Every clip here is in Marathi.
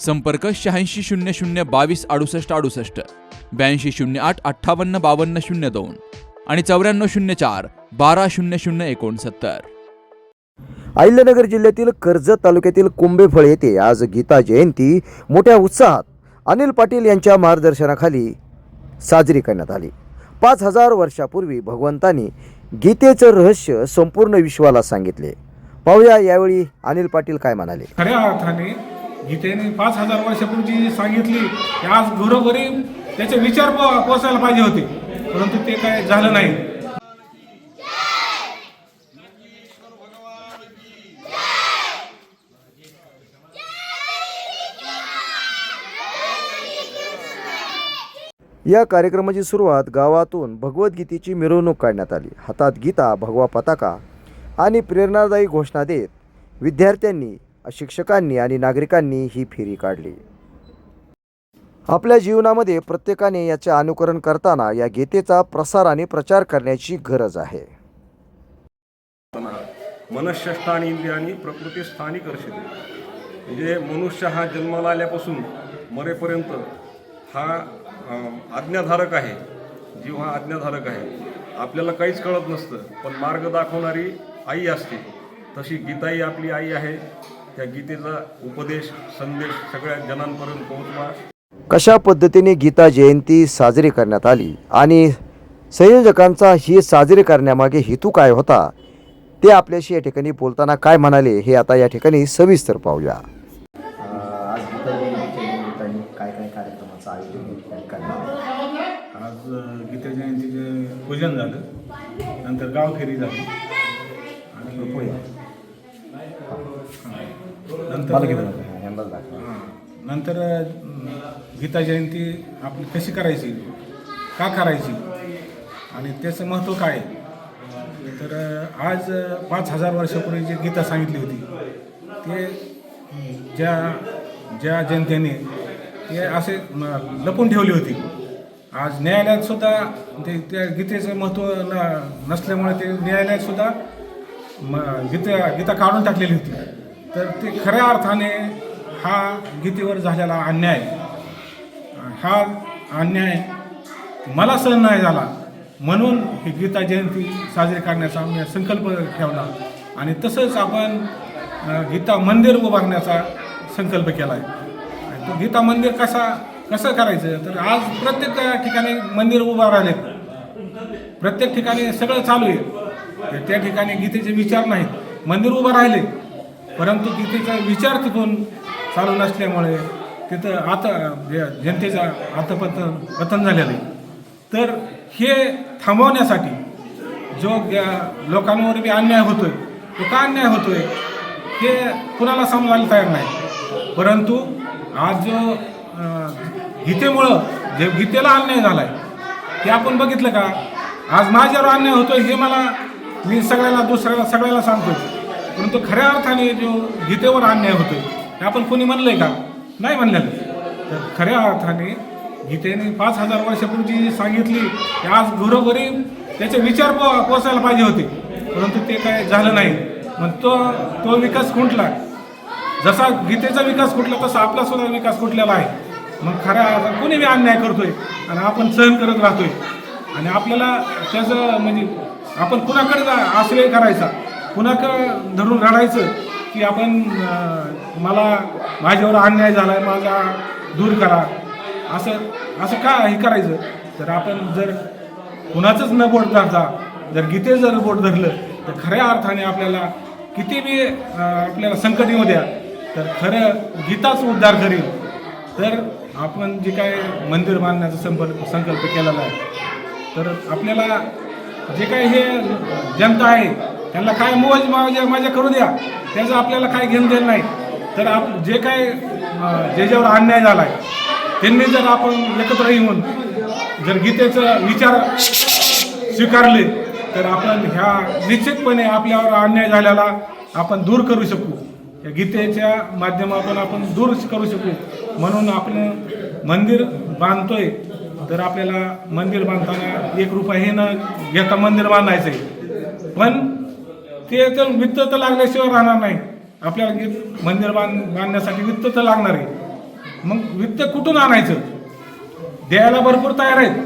संपर्क शहाऐंशी शून्य शून्य बावीस अडुसष्ट अडुसष्ट ब्याऐंशी शून्य आठ अठ्ठावन्न बावन्न शून्य दोन आणि चौऱ्याण्णव शून्य चार बारा शून्य शून्य एकोणसत्तर. अहिल्यानगर जिल्ह्यातील कर्जत तालुक्यातील कुंभेफळ येथे आज गीता जयंती. मोठ्या उत्साहात अनिल पाटील यांच्या मार्गदर्शनाखाली साजरी करण्यात आली. पाच हजार वर्षापूर्वी भगवंतांनी गीतेचं रहस्य संपूर्ण विश्वाला सांगितले. पाहूया यावेळी अनिल पाटील काय म्हणाले. खऱ्या अर्थाने गीतेने पाच हजार वर्षापूर्वी जी सांगितली आज घरोघरी त्याचे विचार पोचायला पाहिजे होते. परंतु ते काय झालं नाही. या कार्यक्रमाची सुरुवात गावातून भगवद्गीतेची मिरवणूक काढण्यात आली. हातात गीता भगवा पताका आणि प्रेरणादायी घोषणा देत विद्यार्थ्यांनी शिक्षकांनी आणि नागरिकांनी ही फेरी काढली. आपल्या जीवनामध्ये प्रत्येकाने याचे अनुकरण करताना या गीतेचा प्रसार आणि प्रचार करण्याची गरज आहे. मनःष्ठानी इंद्रियानी प्रकृती स्थानिक अर्षित म्हणजे मनुष्य हा जन्माला आल्यापासून मरेपर्यंत हा आज्ञाधारक आहे. जीव हा आज्ञाधारक आहे. आपल्याला काहीच कळत नसतं पण मार्ग दाखवणारी आई असते. तशी गीताई आपली आई आहे. त्या गीतेचा उपदेश संदेश सगळ्या जनांपर्यंत पोहोचवा. कशा पद्धतीने गीता जयंती साजरी करण्यात आली आणि संयोजकांचा ही साजरी करण्यामागे हेतू काय होता ते आपल्याशी या ठिकाणी बोलताना काय म्हणाले हे आता या ठिकाणी सविस्तर पाहूया. आज गीता जयंतीच्या निमित्ताने काय काय कार्यक्रमाचं आयोजन? आज गीता जयंतीचे पूजन झालं नंतर गावफेरी झाली आणि मला घेऊन नका, ह्यांना दाखवा. हां. नंतर अं, गीता जयंती आपली कशी करायची का करायची आणि त्याचं महत्त्व काय आहे? तर अं, आज अं, पाच हजार वर्षापूर्वी जी गीता सांगितली होती ते अं, ज्या ज्या जनतेने ते असे म, लपून ठेवली होती आज न्यायालयात सुद्धा ते त्या गीतेचं महत्त्व न नसल्यामुळे ते न्यायालयात सुद्धा म गीता गीता काढून टाकलेली होती तर ते खऱ्या अर्थाने हा गीतेवर झालेला अन्याय. हा अन्याय मला सहन नाही झाला. म्हणून ही गीता जयंती साजरी करण्याचा आम्ही संकल्प ठेवला. आणि तसंच आपण गीता मंदिर उभारण्याचा संकल्प केला आहे तो गीता मंदिर कसा कसं करायचं? तर आज प्रत्येक ठिकाणी मंदिर उभा राहिलेत. प्रत्येक ठिकाणी सगळं चालू आहे. तर त्या ठिकाणी गीतेचे विचार नाहीत. मंदिर उभं राहिले. परंतु गीतेचा विचार तिथून चालू नसल्यामुळे तिथं आता जनतेचा अर्थपतन पतन झालेलं आहे. तर हे थांबवण्यासाठी जो लोकांवर बी अन्याय होतोय तो का अन्याय होतोय हे कुणाला समजायला तयार नाही. परंतु आज जो गीतेमुळं जे गीतेला अन्याय झालाय ते आपण बघितलं का? आज माझ्यावर अन्याय होतोय हे मला मी सगळ्याला दुसऱ्याला सगळ्याला सांगतो परंतु खऱ्या अर्थाने जो गीतेवर अन्याय होतोय हे आपण कोणी म्हणलंय का? नाही म्हणलं तर खऱ्या अर्थाने गीतेने पाच हजार वर्षापूर्वी जी सांगितली की आज घरोघरी त्याचे विचार पो पोचायला पाहिजे होते. परंतु ते काय झालं नाही. मग तो तो विकास खुंटला. जसा गीतेचा विकास कुठला तसा आपला सुद्धा विकास कुठलेला आहे. मग खऱ्या अर्थाने कोणी मी अन्याय करतोय आणि आपण सहन करत राहतोय. आणि आपल्याला त्याचं म्हणजे आपण कुणाकडे जा- आश्रय करायचा? कुणाकडं धरून रडायचं की आपण मला माझ्यावर अन्याय झाला आहे माझा दूर करा. असं असं का हे करायचं? तर आपण जर कुणाचंच न बोट धरता जर गीते जर बोट धरलं तर खऱ्या अर्थाने आपल्याला किती बी आपल्याला संकट येऊ द्या तर खरं गीताच उद्धार करील. तर आपण जे काय मंदिर बांधण्याचा संकल्प संकल्प केलेला आहे तर आपल्याला जे काय हे जनता आहे त्यांना काय मोज माझ्या माझ्या करू द्या. त्याचं आपल्याला काय घेणं देणं नाही. तर आप जे काय ज्याच्यावर अन्याय झाला आहे त्यांनी जर आपण एकत्र येऊन जर गीतेचं विचार स्वीकारले तर आपण ह्या निश्चितपणे आपल्यावर अन्याय झालेला आपण दूर करू शकू. या गीतेच्या माध्यमातून आपण दूर करू शकू. म्हणून आपण मंदिर बांधतोय. तर आपल्याला मंदिर बांधताना एक रुपया हे न घेता मंदिर बांधायचं आहे पण ते तर वित्त तर लागल्याशिवाय राहणार नाही. आपल्याला मंदिर बांध बांधण्यासाठी वित्त तर लागणार आहे. मग वित्त कुठून आणायचं? द्यायला भरपूर तयार आहेत.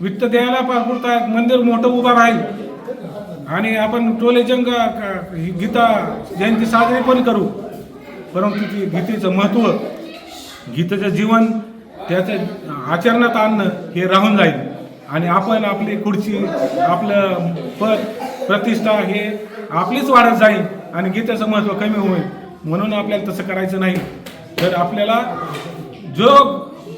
वित्त द्यायला भरपूर तयार मंदिर मोठं उभं राहील. आणि आपण टोले जंग ही गीता जयंती साजरी पण करू. परंतु ती गीतेचं महत्त्व गीतेचं जीवन त्याचं आचरणात आणणं हे राहून जाईल. आणि आपण आपली खुर्ची आपलं पद प्रतिष्ठा हे आपलीच वाढत जाईल आणि गीतेचं महत्त्व कमी होईल. म्हणून आपल्याला तसं करायचं नाही. तर आपल्याला जो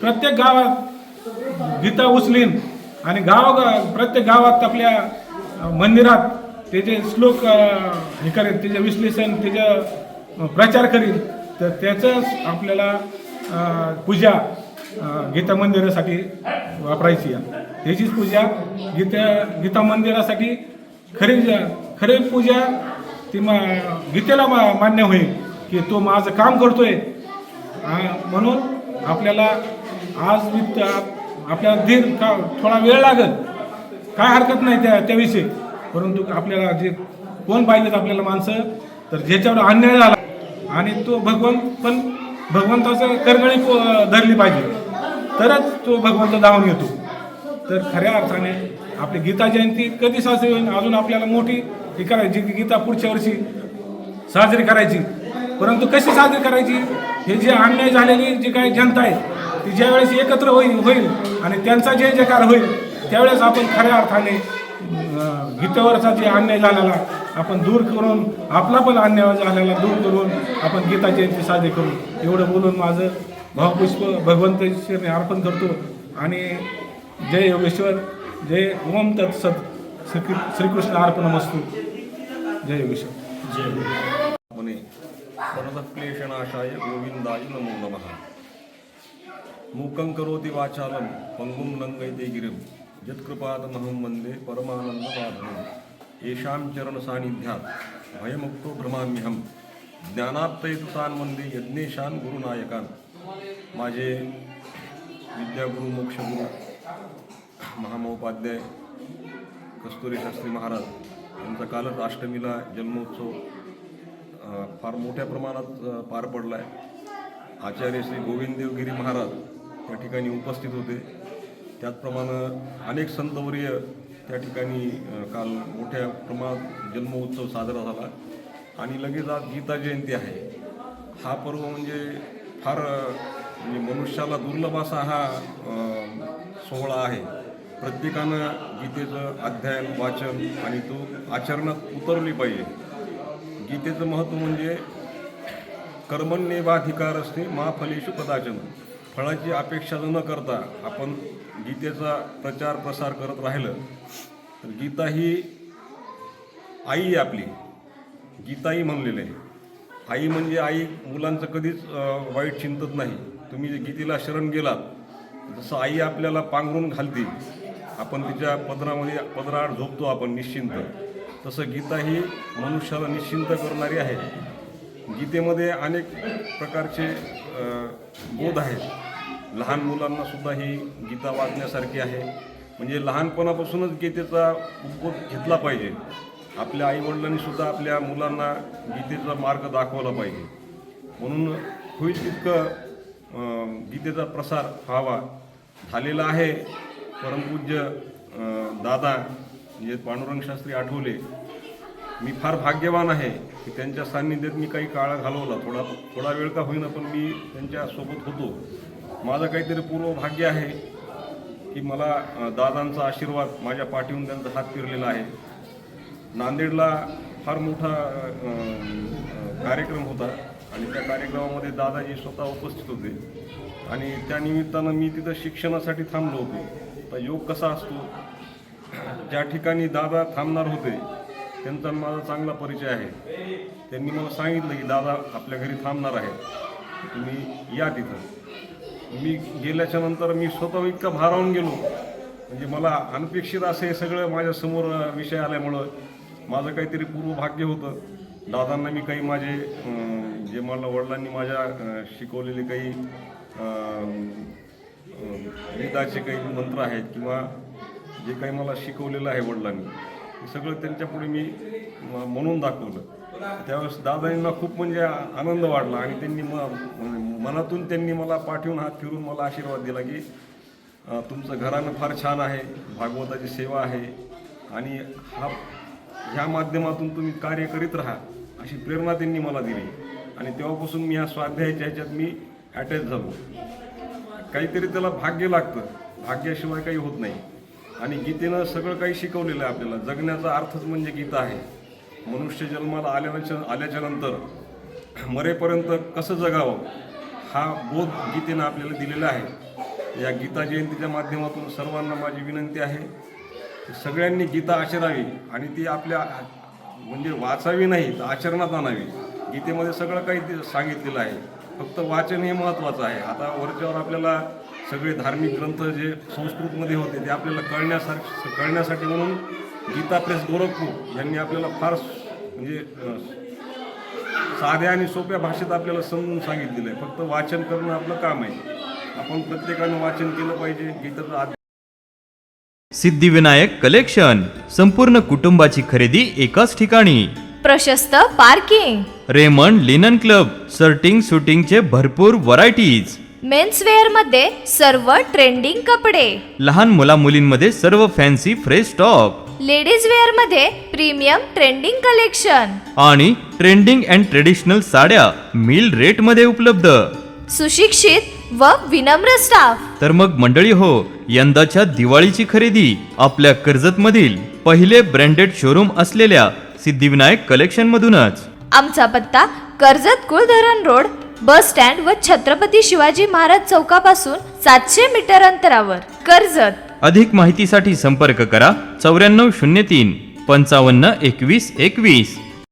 प्रत्येक गावात गीता उचलीन आणि गाव प्रत्येक गावात आपल्या मंदिरात त्याचे श्लोक हे करेल त्याचे विश्लेषण त्याचं प्रचार करील तर त्याचंच आपल्याला पूजा गीता मंदिरासाठी वापरायची आहे. त्याचीच पूजा गीता गीता मंदिरासाठी खरी खरे पूजा ती मा गीतेला मा मान्य होईल की तो माझं काम करतोय. म्हणून आपल्याला आज वित्त आपल्याला दीर का थोडा वेळ लागेल. काय हरकत नाही त्या त्याविषयी परंतु आपल्याला जे कोण पाहिजेत आपल्याला माणसं तर ज्याच्यावर अन्याय झाला आणि तो भगवंत पण भगवंताचं करगळी धरली पाहिजे. तरच तो भगवंत धावून येतो. तर खऱ्या अर्थाने आपली गीता जयंती कधी साजरी होईल? अजून आपल्याला मोठी ही करायची गीता पुढच्या वर्षी साजरी करायची. परंतु कशी साजरी करायची? हे जे अन्याय झालेली जी काही जनता आहे ती ज्यावेळेस एकत्र होईल होईल आणि त्यांचा जय जयकार होईल त्यावेळेस आपण खऱ्या अर्थाने गीतेवरचा जे अन्याय झालेला आपण दूर करून आपला पण अन्याय झालेला दूर करून आपण गीता जयंती साजरी करू. एवढं बोलून माझं भावपुष्प भगवंत अर्पण करतो. आणि जय योगेश्वर जय ओम तत्सत श्री श्रीकृष्ण अर्पण मस्तू. जय योगेश्वर म्हणे सर्वक्लेशनाशाय गोविंदाय नमो नमः। मूकं करोति वाचालं पङ्गुं लङ्घयते गिरिं। यत्कृपादमहं वन्दे परमानन्दमाधवं येषां चरणसान्निध्यात् भयमुक्तो भ्रमाम्यहं ज्ञानाप्तयतुतान् वन्दे यज्ञेशान् गुरुनायकान्। माझे विद्यागुरु मोक्षगुरु महामहोपाध्याय कस्तुरी शास्त्री महाराज। आमचा कालच अष्टमीला जन्मोत्सव फार मोठ्या प्रमाणात पार पडला आहे आचार्य श्री गोविंददेवगिरी महाराज त्या ठिकाणी उपस्थित होते. त्याचप्रमाणे अनेक संतवर्य त्या ठिकाणी काल मोठ्या प्रमाणात जन्मोत्सव साजरा झाला. आणि लगेच आज गीता जयंती आहे. हा पर्व म्हणजे फार म्हणजे मनुष्याला दुर्लभ असा हा सोहळा आहे. प्रत्येकानं गीतेचं अध्ययन वाचन आणि तो आचरणात उतरली पाहिजे. गीतेचं महत्त्व म्हणजे कर्मण्येवाधिकार असते मा फलेषु कदाचन. फळाची अपेक्षा न करता आपण गीतेचा प्रचार प्रसार करत राहिलं तर गीता ही आई आहे आपली. गीताई म्हणलेली आहे. आई म्हणजे आई मुलांचं कधीच वाईट चिंतत नाही. तुम्ही जे गीतेला शरण गेलात जसं आई आपल्याला पांघरून घालते आपण तिच्या पदरामध्ये पदराआड झोपतो आपण निश्चिंत. तसं गीता ही मनुष्याला निश्चिंत करणारी आहे. गीतेमध्ये अनेक प्रकारचे बोध आहेत. लहान मुलांना सुद्धा ही गीता वाचण्यासारखी आहे. म्हणजे लहानपणापासूनच गीतेचा उपबोध घेतला पाहिजे. आपल्या आईवडिलांनी सुद्धा आपल्या मुलांना गीतेचा मार्ग दाखवला पाहिजे. म्हणून होईल तितकं गीतेचा प्रसार व्हावा. झालेला आहे. परमपूज्य दादा म्हणजे पांडुरंग शास्त्री आठवले मी फार भाग्यवान आहे की त्यांच्या सान्निध्यात मी काही काळ घालवला. थोडा थोडा वेळ का होईना पण मी त्यांच्यासोबत होतो. माझं काहीतरी पूर्व भाग्य आहे की मला दादांचा आशीर्वाद माझ्या पाठीहून त्यांचा हात फिरलेला आहे. नांदेडला फार मोठा कार्यक्रम होता आणि त्या कार्यक्रमामध्ये दादाजी स्वतः उपस्थित होते. आणि त्या निमित्तानं मी तिथं शिक्षणासाठी थांबलो होतो. आता योग कसा असतो? ज्या ठिकाणी दादा थांबणार होते त्यांचा माझा चांगला परिचय आहे. त्यांनी मला सांगितलं की दादा आपल्या घरी थांबणार आहे. तुम्ही या तिथं. मी गेल्याच्यानंतर मी स्वतः इतका भारावून गेलो. म्हणजे मला अनपेक्षित असं हे सगळं माझ्यासमोर विषय आल्यामुळं माझं काहीतरी पूर्वभाग्य होतं. दादांना मी काही माझे जे मला वडिलांनी माझ्या शिकवलेले काही वेदाचे काही मंत्र आहेत किंवा जे काही मला शिकवलेलं आहे वडिलांनी ते सगळं त्यांच्यापुढे मी म- म्हणून दाखवलं. त्यावेळेस दादांना खूप म्हणजे आनंद वाढला आणि त्यांनी म मनातून त्यांनी मला पाठवून हात फिरून मला आशीर्वाद दिला की तुमचं घरानं फार छान आहे भागवताची सेवा आहे आणि हा ह्या माध्यमातून तुम्ही कार्य करीत राहा अशी प्रेरणा त्यांनी मला दिली. आणि तेव्हापासून मी ह्या स्वाध्यायाच्या ह्याच्यात मी अटॅच झालो. काहीतरी त्याला भाग्य लागतं. भाग्याशिवाय काही होत नाही. आणि गीतेनं सगळं काही शिकवलेलं आहे आपल्याला. जगण्याचा अर्थच म्हणजे गीता आहे. मनुष्य जन्माला आल्याच्या आल्याच्यानंतर मरेपर्यंत कसं जगावं? हा बोध गीतेनं आपल्याला दिलेला आहे. या गीता जयंतीच्या माध्यमातून सर्वांना माझी विनंती आहे. सगळ्यांनी गीता आचरावी आणि ती आपल्या म्हणजे वाचावी नाही तर आचरणात आणावी. गीतेमध्ये सगळं काही ते सांगितलेलं आहे. फक्त वाचन हे महत्त्वाचं आहे. आता वरच्यावर आपल्याला सगळे धार्मिक ग्रंथ जे संस्कृतमध्ये होते ते आपल्याला कळण्यासाठी कळण्यासाठी म्हणून गीता प्रेस गोरखपूर यांनी आपल्याला फार म्हणजे साध्या आणि सोप्या भाषेत आपल्याला समजून सांगितलेलं आहे. फक्त वाचन करणं आपलं काम आहे. आपण प्रत्येकानं वाचन केलं पाहिजे गीताचं आद सिद्धिविनायक कलेक्शन संपूर्ण कुटुंबाची खरेदी एकाच ठिकाणी. प्रशस्त parking. Raymond linen club shirting सुटिंगचे भरपूर व्हरायटीज. मेन्सवेअरमध्ये सर्व ट्रेंडिंग कपडे. लहान मुला मुलींमध्ये सर्व फॅन्सी फ्रेश स्टॉक लेडीज वेअरमध्ये प्रीमियम ट्रेंडिंग कलेक्शन. आणि ट्रेंडिंग अँड ट्रेडिशनल साड्या मिल रेटमध्ये उपलब्ध. सुशिक्षित व विनम्र स्टाफ. तर मग मंडळी हो यंदाच्या दिवाळीची खरेदी आपल्या कर्जत मधील पहिले ब्रँडेड शोरूम असलेल्या सिद्धिविनायक कलेक्शन मधूनच. आमचा पत्ता Karjat Kuldharan road bus stand व छत्रपती शिवाजी महाराज चौकापासून सातशे मीटर अंतरावर. कर्जत. अधिक माहितीसाठी संपर्क करा चौऱ्याण्णव शून्य तीन पंचावन्न एकवीस एकवीस.